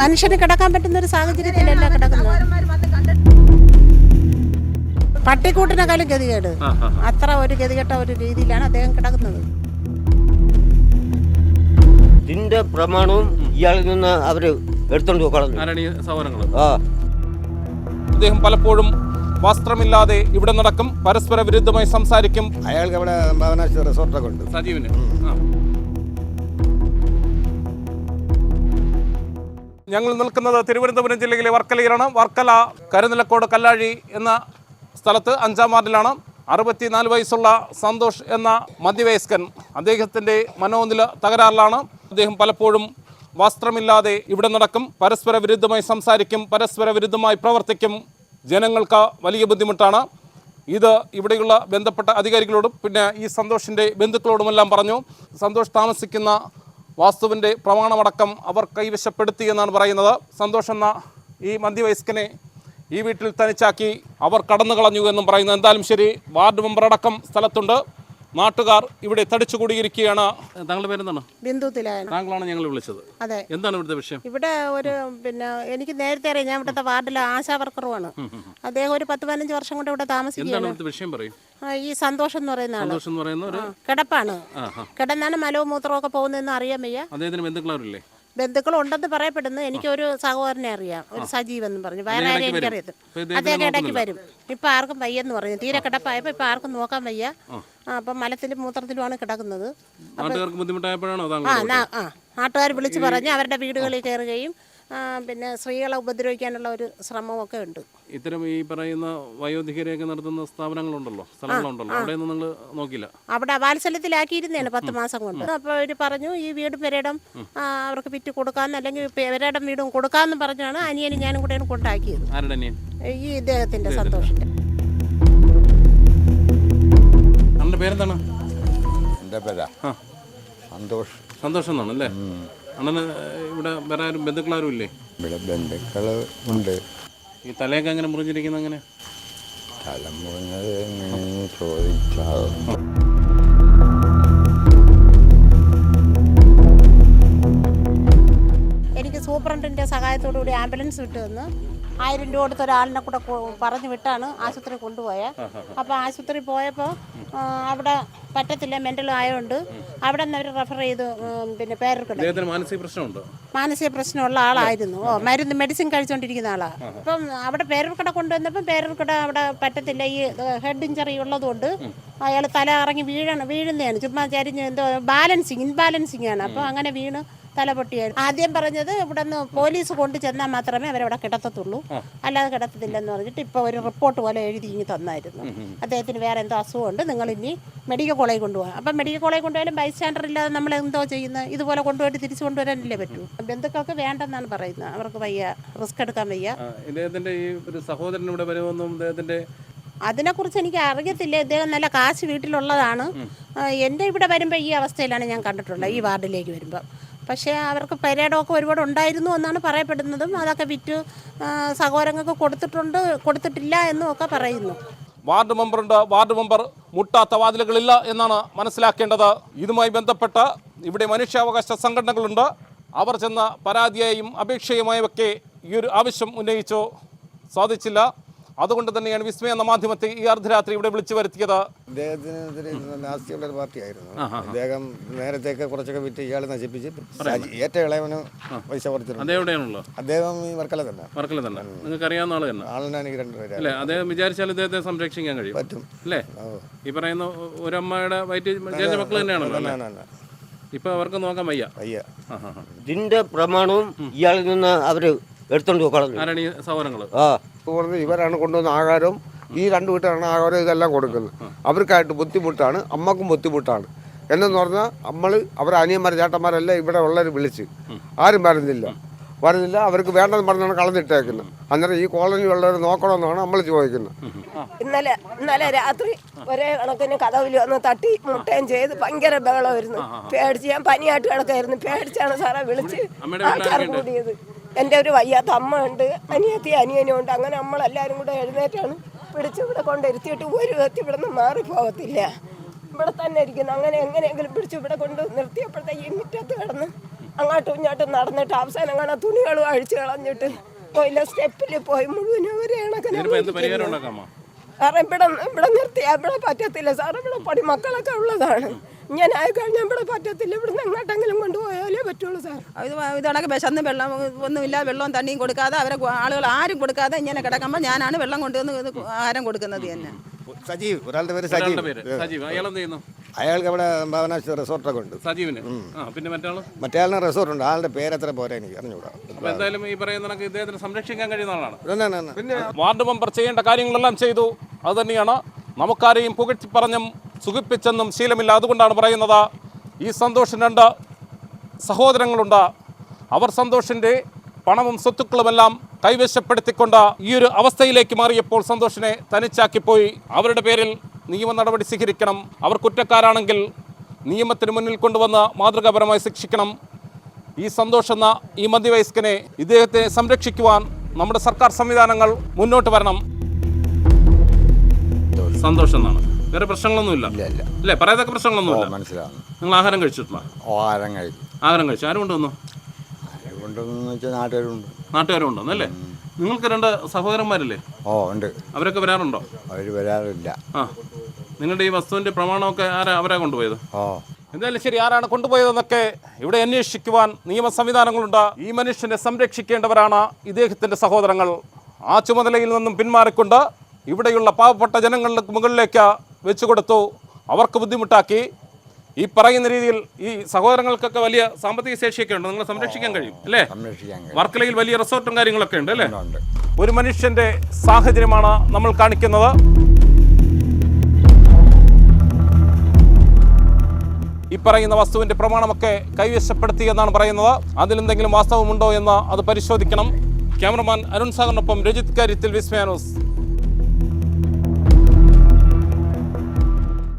മനുഷ്യന് കിടക്കാൻ പറ്റുന്ന ഒരു സാഹചര്യത്തിലല്ല കിടക്കുന്നത്? പട്ടിക്കൂട്ടിനെക്കാളും ഗതികേട്. അത്ര ഒരു ഗതികെട്ട ഒരു രീതിയിലാണ് അദ്ദേഹം കിടക്കുന്നത്. ഇതിന്റെ പ്രമാണവും ഇയാളിൽ നിന്ന് അവർ എടുത്തോണ്ട് കളഞ്ഞു ആരാണ് ഈ ആ. അദ്ദേഹം പലപ്പോഴും വസ്ത്രമില്ലാതെ ഇവിടെ നടക്കും പരസ്പര വിരുദ്ധമായി സംസാരിക്കും. അയാൾക്ക് അവിടെ റിസോർട്ടൊക്കെ ഉണ്ട്. സജീവിന്. ഞങ്ങൾ നിൽക്കുന്നത് തിരുവനന്തപുരം ജില്ലയിലെ വർക്കലയിലാണ്. വർക്കല കരുനിലക്കോട് കല്ലാഴി എന്ന സ്ഥലത്ത് അഞ്ചാം വാർഡിലാണ്. അറുപത്തിനാല് വയസ്സുള്ള സന്തോഷ് എന്ന മധ്യവയസ്കൻ അദ്ദേഹത്തിന്റെ മനോനില തകരാറിലാണ്. അദ്ദേഹം പലപ്പോഴും വസ്ത്രമില്ലാതെ ഇവിടെ നടക്കും. പരസ്പര വിരുദ്ധമായി സംസാരിക്കും. പരസ്പര വിരുദ്ധമായി പ്രവർത്തിക്കും. ജനങ്ങൾക്ക് വലിയ ബുദ്ധിമുട്ടാണ്. ഇത് ഇവിടെയുള്ള ബന്ധപ്പെട്ട അധികാരികളോടും പിന്നെ ഈ സന്തോഷിന്റെ ബന്ധുക്കളോടുമെല്ലാം പറഞ്ഞു. സന്തോഷ് താമസിക്കുന്ന വാസ്തുവിന്റെ പ്രമാണമടക്കം അവർ കൈവശപ്പെടുത്തി എന്നാണ് പറയുന്നത്. സന്തോഷ് എന്ന ഈ മധ്യവയസ്കനെ ഈ വീട്ടിൽ തനിച്ചാക്കി അവർ കടന്നു കളഞ്ഞു എന്നും പറയുന്നത്. എന്തായാലും ശരി വാർഡ് മെമ്പറടക്കം സ്ഥലത്തുണ്ട്. നാട്ടുകാർ ഇവിടെ തടിച്ചുകൂടിയിരിക്കുകയാണ്. താങ്കളുടെ പേരെന്താണ്? ബിന്ദു തിലായനം. താങ്കളാണ് ഞങ്ങൾ വിളിച്ചത്. അതെ. എന്താണ് ഇവിടുത്തെ വിഷയം? ഇവിടെ ഒരു പിന്നെ എനിക്ക് നേരത്തെ അറിയാം ഞാൻ ഇവിടുത്തെ വാർഡിലെ ആശാ വർക്കറുമാണ്. അദ്ദേഹം ഒരു പത്ത് പതിനഞ്ച് വർഷം കൊണ്ട് ഇവിടെ എന്താണ് താമസിക്കുകയാണ് ഇവിടുത്തെ വിഷയം പറയും? ആ, ഈ സന്തോഷം എന്ന് പറയുന്ന ആൾ. സന്തോഷം എന്ന് പറയുന്ന ഒരു കിടപ്പാണ്. കിടന്നാണ് മലവും മൂത്രവും ഒക്കെ പോകുന്നതെന്ന് അറിയാൻ വയ്യ. അദ്ദേഹത്തിന് ബന്ധുക്കളവരില്ലേ? ബന്ധുക്കൾ ഉണ്ടെന്ന് പറയപ്പെടുന്നു എനിക്കൊരു സഹോദരനെ അറിയാം. ഒരു സജീവ് എന്ന് പറഞ്ഞു. വേറെ ആരെയും എനിക്കറിയത് അപ്പൊ അദ്ദേഹം ഇടയ്ക്ക് വരും. ഇപ്പൊ ആർക്കും വയ്യെന്ന് പറഞ്ഞു. തീരെ കിടപ്പായപ്പോ ഇപ്പൊ ആർക്കും നോക്കാൻ വയ്യ. ആ. അപ്പം മലത്തിലും മൂത്രത്തിലുമാണ് കിടക്കുന്നത്. ആ ആ നാട്ടുകാർ വിളിച്ചു പറഞ്ഞ് അവരുടെ വീടുകളിൽ കയറുകയും പിന്നെ സ്ത്രീകളെ ഉപദ്രവിക്കാനുള്ള ഒരു ശ്രമമൊക്കെ ഉണ്ട്. ഇത്തരം ഈ പറയുന്ന വയോധികരെയൊക്കെ നടത്തുന്ന സ്ഥാപനങ്ങളുണ്ടല്ലോ സ്ഥലങ്ങളുണ്ടല്ലോ അവിടെ നിങ്ങൾ നോക്കില്ല അവിടെ വാത്സല്യത്തിലാക്കിയിരുന്നേനെ പത്ത് മാസം കൊണ്ട്. അപ്പോൾ അവർ പറഞ്ഞു ഈ വീടും പെരേടം അവർക്ക് വിറ്റ് കൊടുക്കാന്ന് അല്ലെങ്കിൽ പെരേടം വീടും കൊടുക്കാന്ന് പറഞ്ഞാണ് അനിയനും ഞാനും കൂടെയാണ് കൊണ്ടാക്കിയത്. ആരുടെ അനിയൻ? ഈ ഇദ്ദേഹത്തിന്റെ സന്തോഷത്തിന്റെ പേരെന്താണ്? എന്റെ പേരാ. സന്തോഷ്. സന്തോഷം എന്നാണ് അല്ലേ അണ്ണന് ഇവിടെ വേറെ ആരും ബന്ധുക്കളാരും ഇല്ലേ? ഇവിടെ ബന്ധുക്കൾ ഉണ്ട്. ഈ തലയൊക്കെ അങ്ങനെ മുറിഞ്ഞിരിക്കുന്നത് അങ്ങനെ? തലമുറഞ്ഞത് എങ്ങനെ ചോദിച്ചാൽ എനിക്ക് സൂപ്രണ്ടിന്റെ സഹായത്തോടു കൂടി ആംബുലൻസ് വിട്ടു തന്നു ആയിരം രൂപ കൊടുത്ത ഒരാളിനെ കൂടെ കൊ- പറഞ്ഞു വിട്ടാണ് ആശുപത്രി കൊണ്ടുപോയത് അപ്പോൾ ആശുപത്രി പോയപ്പോൾ അവിടെ പറ്റത്തില്ല മെന്റൽ ആയതുകൊണ്ട് അവിടെ നിന്ന് അവർ റെഫർ ചെയ്ത് പിന്നെ പേരർക്കിട മാനസിക പ്രശ്നമുണ്ടോ? മാനസിക പ്രശ്നമുള്ള ആളായിരുന്നു. ഓ മരുന്ന് മെഡിസിൻ കഴിച്ചുകൊണ്ടിരിക്കുന്ന ആളാ. അപ്പം അവിടെ പേരൂർക്കട കൊണ്ടുവന്നപ്പം പേരൂർക്കട അവിടെ പറ്റത്തില്ല. ഈ ഹെഡ് ഇഞ്ചറി ഉള്ളതുകൊണ്ട് അയാൾ തല ഇറങ്ങി വീഴണം വീഴുന്നതാണ് ചുമ്മാ ചരിഞ്ഞ് എന്തോ ബാലൻസിങ് ഇൻബാലൻസിങ് ആണ് അപ്പോൾ അങ്ങനെ വീണ് തല പൊട്ടിയായിരുന്നു ആദ്യം പറഞ്ഞത് ഇവിടെ നിന്ന് പോലീസ് കൊണ്ട് ചെന്നാൽ മാത്രമേ അവരവിടെ കിടത്തത്തുള്ളൂ. അല്ലാതെ കിടത്തത്തില്ലെന്ന് പറഞ്ഞിട്ട് ഇപ്പോൾ ഒരു റിപ്പോർട്ട് പോലെ എഴുതി ഇങ്ങി തന്നായിരുന്നു. അദ്ദേഹത്തിന് വേറെ എന്തോ അസുഖമുണ്ട്. നിങ്ങൾ ഇനി മെഡിക്കൽ കോളേജ് കൊണ്ടുപോകാം. അപ്പം മെഡിക്കൽ കോളേജ് കൊണ്ടുപോയാലും ബൈസ്റ്റാൻഡർ ഇല്ലാതെ നമ്മൾ എന്തോ ചെയ്യുന്നത് ഇതുപോലെ കൊണ്ടുപോയിട്ട് തിരിച്ചു കൊണ്ടുവരാനല്ലേ പറ്റൂ? ബന്ധുക്കൾക്ക് വേണ്ടെന്നാണ് പറയുന്നത്. അവർക്ക് വയ്യ റിസ്ക് എടുക്കാൻ വയ്യ. ഇദ്ദേഹത്തിന്റെ ഈ ഒരു സഹോദരൻ ഇവിടെ വരുമെന്നും ഇദ്ദേഹത്തിന്റെ അതിനെക്കുറിച്ച് എനിക്ക് അറിയത്തില്ല. ഇദ്ദേഹം നല്ല കാശ് വീട്ടിലുള്ളതാണ്. എന്റെ ഇവിടെ വരുമ്പോൾ ഈ അവസ്ഥയിലാണ് ഞാൻ കണ്ടിട്ടുള്ളത് ഈ വാർഡിലേക്ക് വരുമ്പോൾ പക്ഷേ അവർക്ക് പരേഡമൊക്കെ ഒരുപാട് ഉണ്ടായിരുന്നു എന്നാണ് പറയപ്പെടുന്നതും. അതൊക്കെ വിറ്റ് സഹോദരങ്ങൾക്ക് കൊടുത്തിട്ടുണ്ട് കൊടുത്തിട്ടില്ല എന്നും ഒക്കെ പറയുന്നു. വാർഡ് മെമ്പറുണ്ട്. വാർഡ് മെമ്പർ മുട്ടാത്ത വാതിലുകളില്ല എന്നാണ് മനസ്സിലാക്കേണ്ടത്. ഇതുമായി ബന്ധപ്പെട്ട് ഇവിടെ മനുഷ്യാവകാശ സംഘടനകളുണ്ട്. അവർ ചെന്ന പരാതിയെയും അപേക്ഷയുമായൊക്കെ ഈ ഒരു ആവശ്യം ഉന്നയിച്ചു. സാധിച്ചില്ല. അതുകൊണ്ട് തന്നെയാണ് വിസ്മയ എന്ന മാധ്യമത്തെ ഈ അർദ്ധരാത്രി ഇവിടെ വിളിച്ചു വരുത്തിയത്. അദ്ദേഹത്തിന് നാസ്തിയുള്ള ഒരു പാർട്ടിയായിരുന്നു. അദ്ദേഹം നേരത്തെയൊക്കെ കുറച്ചൊക്കെ വിറ്റ് ഇയാൾ നശിപ്പിച്ച് ഏറ്റവും ഇളയവന് പൈസ കുറച്ചിട്ടുണ്ട് അദ്ദേഹം ഈ വർക്കല തന്നെ വർക്കല തന്നെ. നിങ്ങൾക്ക് അറിയാവുന്ന ആൾ തന്നെ. ആളിനാണ് എനിക്ക് രണ്ടുപേരെ അല്ലേ? അദ്ദേഹം വിചാരിച്ചാൽ അദ്ദേഹത്തെ സംരക്ഷിക്കാൻ കഴിയും. പറ്റും. അല്ലേ? ഈ പറയുന്ന ഒരമ്മയുടെ വയറ്റ് ജനിച്ച മക്കൾ തന്നെയാണല്ലോ. ഇപ്പൊ അവർക്ക് നോക്കാൻ വയ്യ. വയ്യ. ഇതിന്റെ പ്രമാണവും ഇയാളിൽ നിന്ന് അവർ എടുത്തോണ്ട് കളഞ്ഞു ആരാണ് ഈ സഹോദരങ്ങൾ? ആ. കൊടുത്ത് ഇവരാണ് കൊണ്ടുവന്ന ആഹാരവും ഈ രണ്ട് വീട്ടാണ് ആഹാരം ഇതെല്ലാം കൊടുക്കുന്നത്. അവർക്കായിട്ട് ബുദ്ധിമുട്ടാണ് അമ്മക്കും ബുദ്ധിമുട്ടാണ്. എന്നെന്ന് പറഞ്ഞാൽ നമ്മൾ അവരെ അനിയന്മാർ ചേട്ടന്മാരെല്ലാം ഇവിടെ ഉള്ളവർ വിളിച്ച് ആരും വരുന്നില്ല. വരുന്നില്ല അവർക്ക് വേണ്ടെന്ന് പറഞ്ഞാണ് കളഞ്ഞിട്ടേക്കുന്നത്. അന്നേരം ഈ കോളനി ഉള്ളവർ നോക്കണമെന്നാണ് നമ്മൾ ചോദിക്കുന്നത്. ഇന്നലെ ഇന്നലെ രാത്രി ഒരേ കണക്കിന് കഥവിൽ വന്ന് തട്ടി മുട്ടയും ചെയ്ത് ഭയങ്കര ബഹളമായിരുന്നു. പേടിച്ച് ഞാൻ പനിയായിട്ട് കിടക്കായിരുന്നു. പേടിച്ചാണ് സാറെ വിളിച്ച് ആൾക്കാർ കൂടിയത്. എന്റെ ഒരു വയ്യാത്ത അമ്മ ഉണ്ട് അനിയത്തി അനിയനും ഉണ്ട് അങ്ങനെ നമ്മളെല്ലാവരും കൂടെ എഴുന്നേറ്റാണ് പിടിച്ച് ഇവിടെ കൊണ്ടിരുത്തിയിട്ട് ഒരു വ്യക്തി ഇവിടെ നിന്ന് മാറിപ്പോകത്തില്ല ഇവിടെ തന്നെ ഇരിക്കുന്നു. അങ്ങനെ എങ്ങനെയെങ്കിലും പിടിച്ച് ഇവിടെ കൊണ്ട് നിർത്തിയപ്പോഴത്തെ ഈ മുറ്റത്ത് കിടന്ന് അങ്ങോട്ടും ഇങ്ങോട്ടും നടന്നിട്ട് അവസാനം കാണാൻ തുണികളും അഴിച്ചു കളഞ്ഞിട്ട് പോയില്ല സ്റ്റെപ്പിൽ പോയി. മുഴുവനും ഒരു കണക്കിന് ഇവിടെ ഇവിടെ നിർത്തിയാൽ ഇവിടെ പറ്റത്തില്ല. സാറേ ഇവിടെ പടി മക്കളൊക്കെ ഉള്ളതാണ്. ഇങ്ങനെ ആയിക്കഴിഞ്ഞാൽ ഇവിടെ പറ്റത്തില്ല. ഇവിടുന്ന് എങ്ങോട്ടെങ്കിലും കൊണ്ടുപോയാലേ പറ്റുള്ളൂ സാർ. ഇത് ഇതണക്ക് വിശന്ന് വെള്ളം ഒന്നുമില്ല. വെള്ളവും തണ്ണിയും കൊടുക്കാതെ അവരെ ആളുകൾ ആരും കൊടുക്കാതെ ഇങ്ങനെ കിടക്കുമ്പോൾ ഞാനാണ് വെള്ളം കൊണ്ടുവന്ന് ആഹാരം കൊടുക്കുന്നത് തന്നെ. സജീവ് ഒരാളുടെ പേര് സജീവ്. സജീവ് അയാൾ എന്ത് ചെയ്യുന്നു? അയാൾക്ക് അവിടെ ഭവനാശ് റിസോർട്ടൊക്കെ ഉണ്ട്. സജീവിന്? പിന്നെ മറ്റാൾ? മറ്റേ റിസോർട്ട് ഉണ്ട് ആളുടെ പേരെത്ര പോരാ എനിക്ക് അറിഞ്ഞുകൂടാ. എന്തായാലും ഈ പറയുന്ന കണക്ക് ഇദ്ദേഹത്തിന് സംരക്ഷിക്കാൻ കഴിയുന്ന ആളാണ്. പിന്നെ? വാർഡ് മെമ്പർ ചെയ്യേണ്ട കാര്യങ്ങളെല്ലാം ചെയ്തു. അത് തന്നെയാണ് നമുക്കാരെയും പുകഴ്ത്തി പറഞ്ഞും സുഖിപ്പിച്ചെന്നും ശീലമില്ല അതുകൊണ്ടാണ് പറയുന്നത്. ഈ സന്തോഷം രണ്ട് സഹോദരങ്ങളുണ്ട്. അവർ സന്തോഷിന്റെ പണവും സ്വത്തുക്കളുമെല്ലാം കൈവശപ്പെടുത്തിക്കൊണ്ട് ഈ ഒരു അവസ്ഥയിലേക്ക് മാറിയപ്പോൾ സന്തോഷിനെ തനിച്ചാക്കിപ്പോയി. അവരുടെ പേരിൽ നിയമ നടപടി സ്വീകരിക്കണം. അവർ കുറ്റക്കാരാണെങ്കിൽ നിയമത്തിന് മുന്നിൽ കൊണ്ടുവന്ന് മാതൃകാപരമായി ശിക്ഷിക്കണം. ഈ സന്തോഷ് എന്ന ഈ മധ്യവയസ്കനെ ഇദ്ദേഹത്തെ സംരക്ഷിക്കുവാൻ നമ്മുടെ സർക്കാർ സംവിധാനങ്ങൾ മുന്നോട്ട് വരണം. സന്തോഷം എന്നാണ്. വേറെ പ്രശ്നങ്ങളൊന്നുമില്ല. ഇല്ല. അല്ലേ? പറയാതൊക്കെ പ്രശ്നങ്ങളൊന്നുമില്ല. മനസ്സിലാവും നിങ്ങൾ ആഹാരം കഴിച്ചിട്ടുണ്ടോ? ആഹാരം കഴിച്ചു. ആഹാരം കഴിച്ചു. ആരും കൊണ്ടുവന്നു? കൊണ്ടെന്ന് വെച്ചാൽ നാട്ടുകാരുണ്ട്. നാട്ടുകാരും ഉണ്ടോ? അല്ലേ? നിങ്ങൾക്ക് രണ്ട് സഹോദരന്മാരില്ലേ? ഓ ഉണ്ട്. അവരൊക്കെ വരാറുണ്ടോ? അവർ വരാറില്ല. ആ. നിങ്ങളുടെ ഈ വസ്തുവിന്റെ പ്രമാണമൊക്കെ ആരാ അവരാ കൊണ്ടുപോയത്? ഓ. എന്തായാലും ശരി ആരാണ് കൊണ്ടുപോയതെന്നൊക്കെ ഇവിടെ അന്വേഷിക്കുവാൻ നിയമ സംവിധാനങ്ങളുണ്ട്. ഈ മനുഷ്യനെ സംരക്ഷിക്കേണ്ടവരാണ് ഇദ്ദേഹത്തിന്റെ സഹോദരങ്ങൾ. ആ ചുമതലയിൽ നിന്നും പിന്മാറിക്കൊണ്ട് ഇവിടെയുള്ള പാവപ്പെട്ട ജനങ്ങളുടെ മുകളിലേക്ക് വെച്ചു കൊടുത്തു അവർക്ക് ബുദ്ധിമുട്ടാക്കി. ഈ പറയുന്ന രീതിയിൽ ഈ സഹോദരങ്ങൾക്കൊക്കെ വലിയ സാമ്പത്തിക ശേഷിയൊക്കെ ഉണ്ട്. നിങ്ങളെ സംരക്ഷിക്കാൻ കഴിയും അല്ലേ? വർക്കലയിൽ വലിയ റിസോർട്ടും കാര്യങ്ങളൊക്കെ ഉണ്ട് അല്ലേ? ഒരു മനുഷ്യന്റെ സാഹചര്യമാണ് നമ്മൾ കാണിക്കുന്നത്. ഈ പറയുന്ന വസ്തുവിന്റെ പ്രമാണമൊക്കെ കൈവശപ്പെടുത്തി എന്നാണ് പറയുന്നത്. അതിലെന്തെങ്കിലും വാസ്തവമുണ്ടോ എന്ന് അത് പരിശോധിക്കണം. ക്യാമറമാൻ അരുൺ സാഗറിനൊപ്പം രജിത് കാര്യത്തിൽ വിസ്മയാനോസ്.